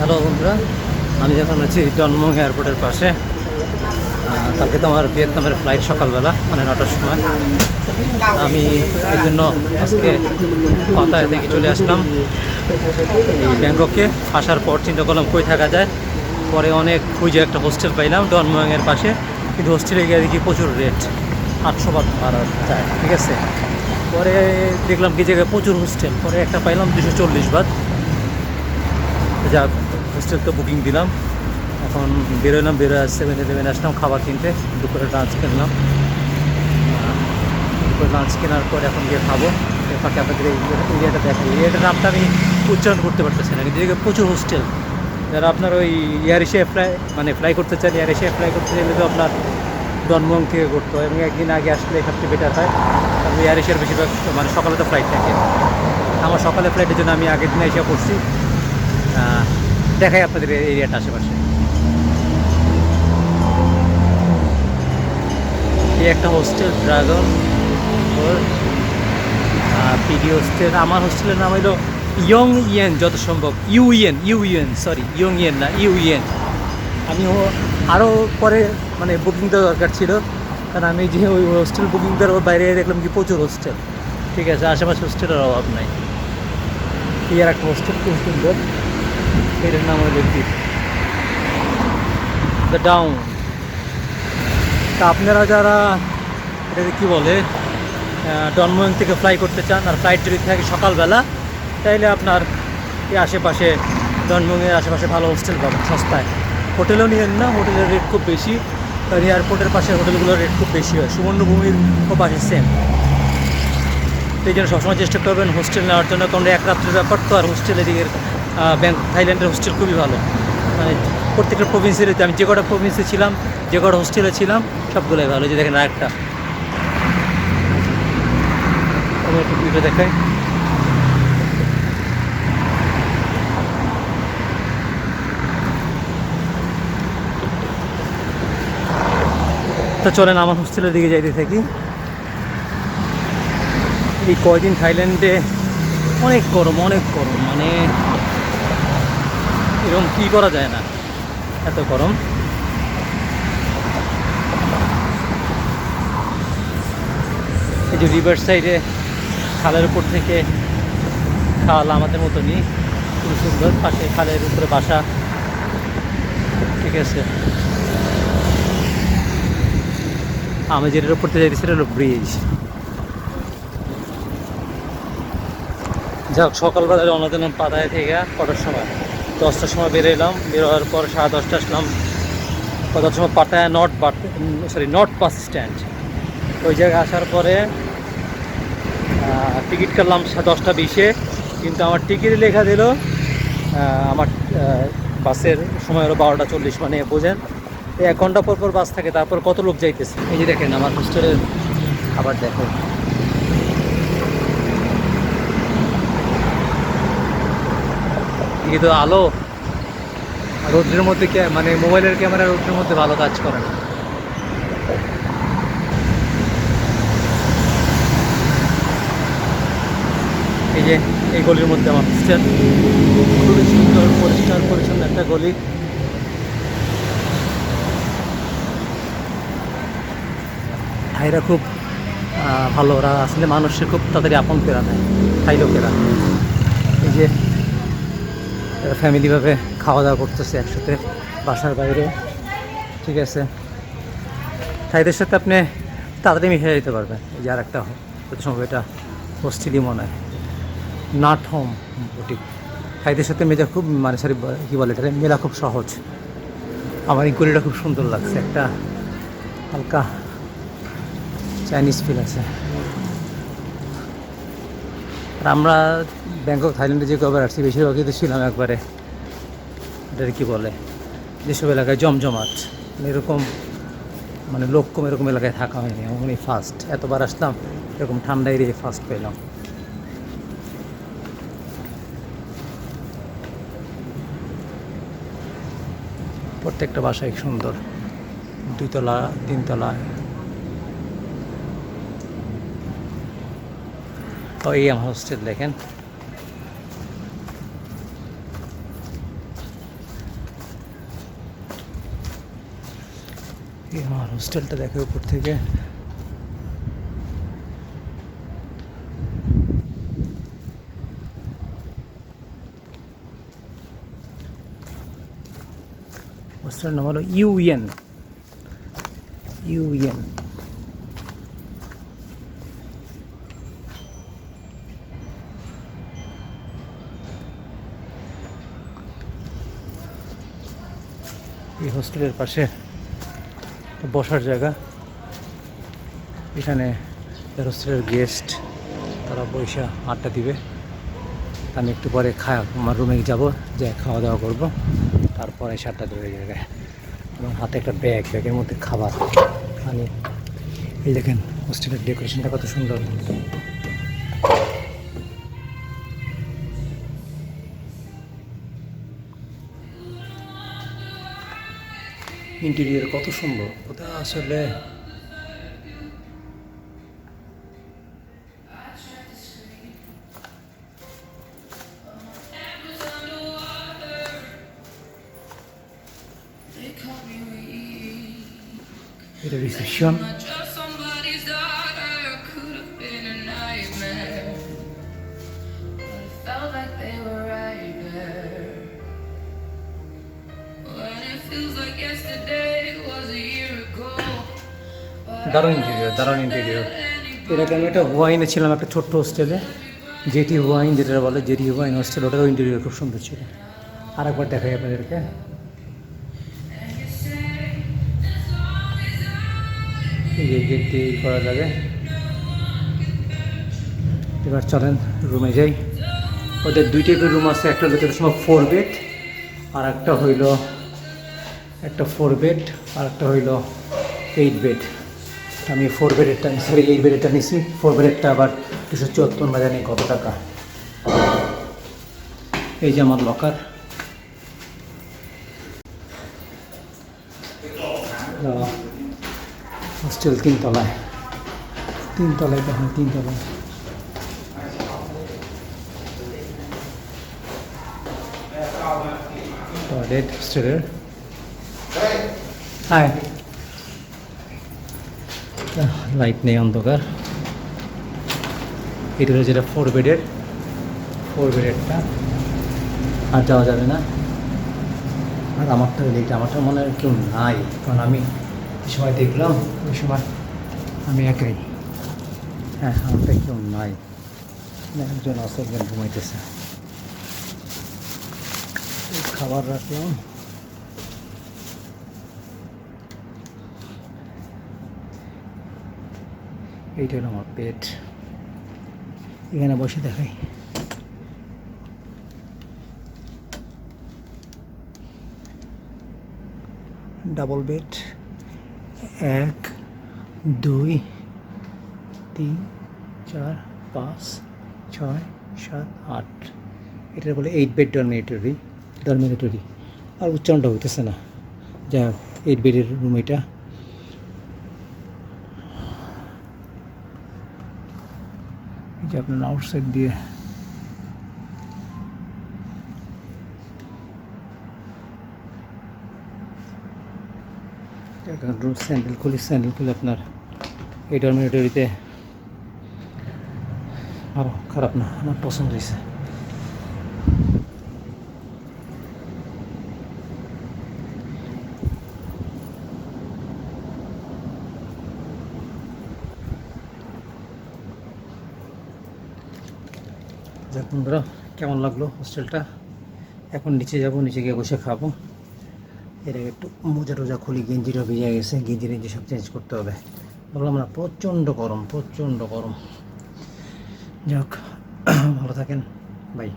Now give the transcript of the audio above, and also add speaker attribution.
Speaker 1: Hello বন্ধুরা, আমি যখন আছি ডনমং এয়ারপোর্টের পাশে। কালকে তো আমার ভিয়েতনামের ফ্লাইট সকালবেলা মানে নটার সময়। আমি এই জন্য আজকে পাতায় থেকে চলে আসলাম। এই ব্যাংককে আসার পর চিন্তা করলাম কই থাকা যায়। পরে অনেক খুঁজে একটা হোস্টেল পাইলাম ডনমংয়ের পাশে। কিন্তু হোস্টেলে গিয়ে দেখি প্রচুর রেট আটশো বাদ ভাড়া যায়, ঠিক আছে? পরে দেখলাম কি জায়গায় প্রচুর হোস্টেল পরে একটা পাইলাম দুশো চল্লিশ বাদ। যাক হোস্টেল তো বুকিং দিলাম। এখন বেরোলাম বেরোয় সেভেন ইলেভেন আসলাম খাবার কিনতে দুপুরে লাঞ্চ কিনলাম। দুপুরে লাঞ্চ কেনার পর এখন গিয়ে খাব। এর ফাঁকে আপনাদের এই এরিয়াটা দেখাই। এরিয়াটার নামটা আমি উচ্চারণ করতে পারতেছি না। কিন্তু প্রচুর হোস্টেল যারা আপনার ওই এয়ার এশিয়া ফ্লাই মানে ফ্লাই করতে চান এয়ার এশিয়া ফ্লাই করতে চাইলে তো আপনার ডনমং থেকে করতে হয়। এবং একদিন আগে আসলে সবচেয়ে বেটার হয়। কারণ এয়ার এশিয়ার বেশিরভাগ মানে সকালে তো ফ্লাইট থাকে। আমার সকালে ফ্লাইটের জন্য আমি আগের দিন এসে করছি আহ, দেখাই আপনাদের এরিয়াটা আশেপাশে। এই একটা হোস্টেল ড্রাগন পিডি হোস্টেল আমার হোস্টেলের নাম হলো ইয়ং ইয়েন যত সম্ভব। ইউ ইয়েন ইউ ইয়েন সরি ইয়ং ইয়েন না ইউ ইয়েন আমি আরও পরে মানে বুকিং দেওয়া দরকার ছিল, কারণ আমি যে ওই হোস্টেল বুকিং দেওয়ার বাইরে দেখলাম কি প্রচুর হোস্টেল ঠিক আছে, আশেপাশে হোস্টেলের অভাব নাই। এই আর একটা হোস্টেল খুব সুন্দর। এটার নাম হলো কি দ্য ডাউন তা আপনারা যারা, এটাকে কী বলে ডনমোয়ন থেকে ফ্লাই করতে চান আর ফ্লাইট যদি থাকে সকালবেলা, তাইলে আপনার এই আশেপাশে ডনমোয়ের আশেপাশে ভালো হোস্টেল পাবেন, সস্তায়। হোটেলও নিয়েন না, হোটেলের রেট খুব বেশি। আর এয়ারপোর্টের পাশে হোটেলগুলোর রেট খুব বেশি হয়, সুবর্ণভূমির ও পাশে সেম এই জন্য সবসময় চেষ্টা করবেন হোস্টেল নেওয়ার জন্য, কারণ এক রাত্রের ব্যাপার তো আর হোস্টেল এদিকে ব্যাংক থাইল্যান্ডের হোস্টেল খুবই ভালো। মানে প্রত্যেকটা প্রভিন্সের আমি যে কটা প্রভিন্সে ছিলাম, যে কটা হোস্টেলে ছিলাম, সবগুলোই ভালো। যে দেখেন আরেকটা। একটু দেখাই। তো চলেন আমার হোস্টেলের দিকে যাইতে থাকি। এই কয়দিন থাইল্যান্ডে অনেক গরম অনেক গরম। মানে এরকম কী করা যায় না? এত গরম। এই যে রিভার সাইডে খালের উপর থেকে খাল আমাদের মতনই খুব সুন্দর। পাশে খালের উপরে বাসা। ঠিক আছে। আমি যেটার উপর থেকে যাইতেছি সেটা হলো ব্রিজ যাক সকালবেলা দিলাম পাতায় থেকে কটার সময়? দশটার সময় বেরোলাম বেরোয়ার পর সাড়ে দশটা আসলাম। কটার সময় Pattaya north sorry north bus stand ওই জায়গায় আসার পরে টিকিট কাটলাম দশটা বিশে। কিন্তু আমার টিকিট লেখা দিল আমার বাসের সময় হলো বারোটা চল্লিশ মানে বোঝেন? এক ঘণ্টা পর পর বাস থাকে, তারপর কত লোক যাইতেছে? এই যে দেখেন, আমার হোস্টেলের খাবার দেখেন। এদিকে তো আলো রোদ্রের মধ্যে মানে মোবাইলের ক্যামেরা রোদ্রের মধ্যে ভালো কাজ করে না। এই যে, এই গলির মধ্যে আমার হোস্টেল খুবই সুন্দর, পরিষ্কার, পরিচ্ছন্ন একটা গলি। ভাইরা খুব ভালো। ওরা আসলে মানুষের খুব তাড়াতাড়ি আপন কেরা নেয় থাই লোকেরা এই যে ফ্যামিলিভাবে খাওয়া দাওয়া করতেছে একসাথে বাসার বাইরে। ঠিক আছে? থাইদের সাথে আপনি তাড়াতাড়ি মিশে যেতে পারবেন। এই যে আর একটা সম্ভব এটা হোস্টেলই মনে হয়। নাট হোম বুটিক থাইদের সাথে মেজা খুব মানে সরি কী বলে এটা মেলা খুব সহজ। আমার এই গলিটা খুব সুন্দর লাগছে। একটা হালকা চাইনিজ ফিল আছে। আর আমরা ব্যাংকক, থাইল্যান্ডে যে কবার আসছি, বেশিরভাগই তো ছিলাম একবারে। এটার কী বলে? যেসব এলাকায় জমজমাট মানে এরকম মানে লোক কম এরকম এলাকায় থাকা হয়নি, এমনই ফার্স্ট এতবার আসলাম, এরকম ঠান্ডা এরিয়ায় ফার্স্ট পেলাম। প্রত্যেকটা বাসায় সুন্দর। দুইতলা তিনতলা ওই এম হোস্টেল দেখেন এই আমার হোস্টেলটা দেখে উপর থেকে। হোস্টেল নাম হলো ইউএন ইউএন এই হোস্টেলের পাশে বসার জায়গা। এখানে হোস্টেলের গেস্ট, তারা পয়সা আড্ডা দিবে। আমি একটু পরে খা, আমার রুমে যাব যে খাওয়া দাওয়া করব। তারপরে সাতটা ধরে জায়গায়। আমার হাতে একটা ব্যাগ, ব্যাগের মধ্যে খাবার। খানি এই দেখেন, হোস্টেলের ডেকোরেশনটা কত সুন্দর। ইন্টেরিয়র কত সুন্দর। ওটা আসলে? এটা রিসেপশন দারুণ ইন্টেরিয়র দারুণ ইন্টেরিয়র এটাকে আমি একটা ওয়াইনে ছিলাম, একটা ছোট্ট হোস্টেলে জেটি ওয়াইন যেটা বলে, জেটি ওয়াইন হোস্টেল ওটারও ইন্টেরিয়র খুব সুন্দর ছিল। আর একবার দেখাই আপনাদেরকে। এই করা যাবে। এবার চলেন রুমে যাই। ওদের দুই টাইপের রুম আছে, একটা হলো সময় ফোর বেড আর একটা হইল, একটা ফোর বেড আর একটা হইল এইট বেড আমি ফোর বেডেরটা সরি এইট বেডেরটা নিছি ফোর বেডেরটা আবার দুশো চুয়াত্তর না জানি কত টাকা? এই যে আমার লকার হোস্টেল তিনতলায় তিনতলায় দেখেন তিনতলায় টয়লেট হোস্টেলের হাই লাইট নেই অন্ধকার এটা হলো যেটা ফোর বেডের ফোর বেডেরটা আর যাওয়া যাবে না। আর আমারটা হলো এটা আমারটা মনে হয় কেউ নাই। কারণ আমি সময় দেখলাম, ওই সময় আমি একাই। হ্যাঁ আমারটা কেউ নাই। একজন আছে, একজন ঘুমাইতেছে। খাবার রাখলাম। এইটা হলো আমার পেট। এখানে বসে দেখাই। Double bed. এক, দুই, তিন, চার, পাঁচ, ছয়, সাত, আট। এটা বলে এইট বেড ডরমিনেটরি ডরমিনেটরি আর উচ্চারণটা হইতেছে না। যা এইট বেডের রুম এটা। যে আপনার আউটসাইড দিয়ে। স্যান্ডেল খুলি স্যান্ডেল খুলে আপনার এই ডরমিনেটরিতে আরও খারাপ না, আমার পছন্দ হয়েছে। যাক বন্ধুরা, কেমন লাগল হোস্টেলটা এখন নিচে যাব, নিচে গিয়ে বসে খাব। এর আগে একটু মোজা টোজা খুলি গেঞ্জিটা ভিজে গেছে। গেঞ্জি রেঞ্জি সব চেঞ্জ করতে হবে। বললাম না, প্রচণ্ড গরম প্রচণ্ড গরম। যাক ভালো থাকেন। বাই